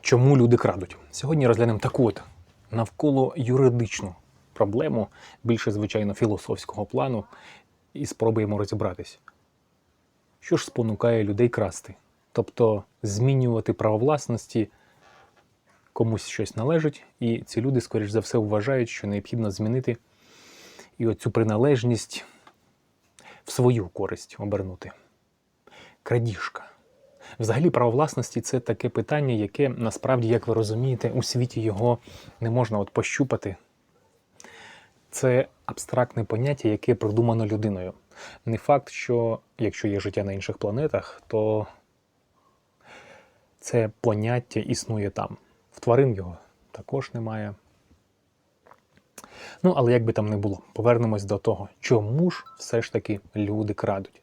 Чому люди крадуть? Сьогодні розглянемо таку от навколо юридичну проблему, більше, звичайно, філософського плану, і спробуємо розібратись. Що ж спонукає людей красти? Тобто змінювати право власності комусь щось належить, і ці люди, скоріш за все, вважають, що необхідно змінити і оцю приналежність в свою користь обернути. Крадіжка. Взагалі, право власності це таке питання, яке насправді, як ви розумієте, у світі його не можна от пощупати. Це абстрактне поняття, яке придумано людиною. Не факт, що якщо є життя на інших планетах, то це поняття існує там. В тварин його також немає. Ну, але як би там не було, повернемось до того, чому ж все ж таки люди крадуть.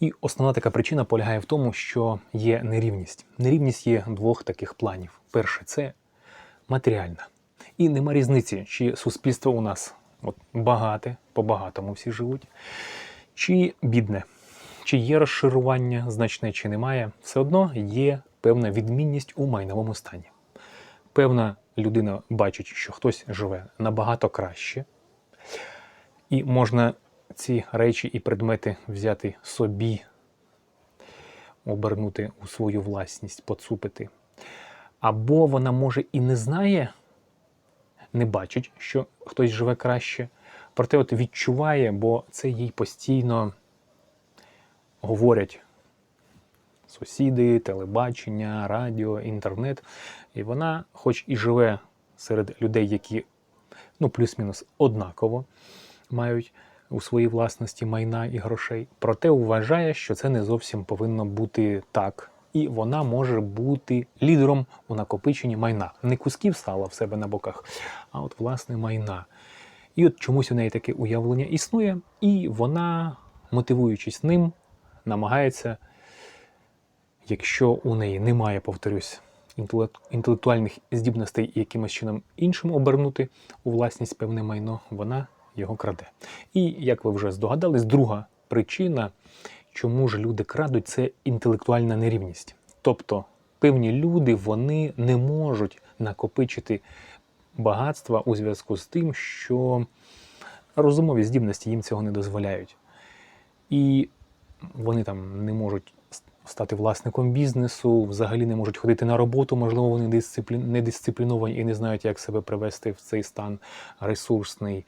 І основна така причина полягає в тому, що є нерівність. Нерівність є двох таких планів. Перше це матеріальна. І нема різниці, чи суспільство у нас от, багате, по-багатому всі живуть, чи бідне, чи є розшарування значне, чи немає, все одно є певна відмінність у майновому стані. Певна людина бачить, що хтось живе набагато краще, і можна ці речі і предмети взяти собі, обернути у свою власність, поцупити. Або вона може і не знає, не бачить, що хтось живе краще, проте от відчуває, бо це їй постійно говорять сусіди, телебачення, радіо, інтернет. І вона, хоч і живе серед людей, які ну, плюс-мінус однаково мають у своїй власності майна і грошей, проте вважає, що це не зовсім повинно бути так. І вона може бути лідером у накопиченні майна. Не кусків сала в себе на боках, а от власне майна. І от чомусь у неї таке уявлення існує, і вона, мотивуючись ним, намагається, якщо у неї немає, повторюсь, інтелект- інтелектуальних здібностей якимось чином іншим обернути у власність певне майно, вона його краде. І як ви вже здогадались, друга причина, чому ж люди крадуть, це інтелектуальна нерівність. Тобто певні люди вони не можуть накопичити багатства у зв'язку з тим, що розумові здібності їм цього не дозволяють. І вони там не можуть стати власником бізнесу, взагалі не можуть ходити на роботу, можливо, вони дисциплі... недисципліновані і не знають, як себе привести в цей стан ресурсний,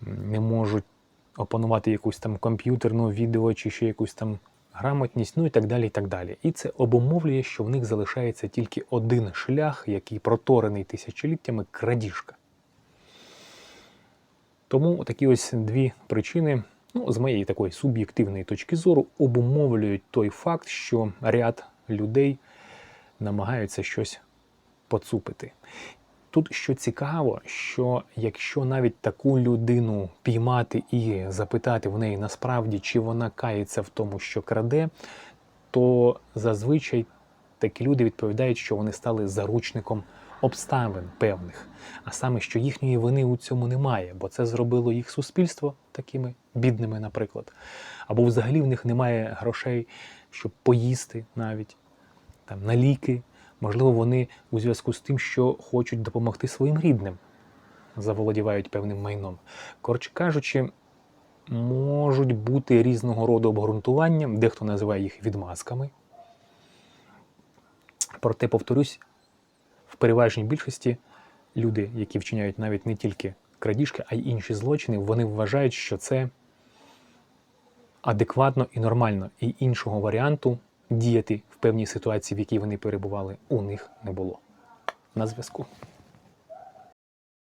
не можуть опанувати якусь там комп'ютерну, відео чи ще якусь там грамотність, ну і так далі. І так далі. І це обумовлює, що в них залишається тільки один шлях, який проторений тисячоліттями крадіжка. Тому такі ось дві причини, ну, з моєї такої суб'єктивної точки зору, обумовлюють той факт, що ряд людей намагаються щось поцупити. Тут що цікаво, що якщо навіть таку людину піймати і запитати в неї насправді, чи вона кається в тому, що краде, то зазвичай такі люди відповідають, що вони стали заручником обставин певних, а саме, що їхньої вини у цьому немає, бо це зробило їх суспільство такими бідними, наприклад. Або взагалі в них немає грошей, щоб поїсти навіть там, на ліки. Можливо, вони у зв'язку з тим, що хочуть допомогти своїм рідним, заволодівають певним майном. Коротше кажучи, можуть бути різного роду обґрунтування, дехто називає їх відмазками. Проте, повторюсь, в переважній більшості люди, які вчиняють навіть не тільки крадіжки, а й інші злочини, вони вважають, що це адекватно і нормально, і іншого варіанту діяти в певній ситуації, в якій вони перебували, у них не було. На зв'язку.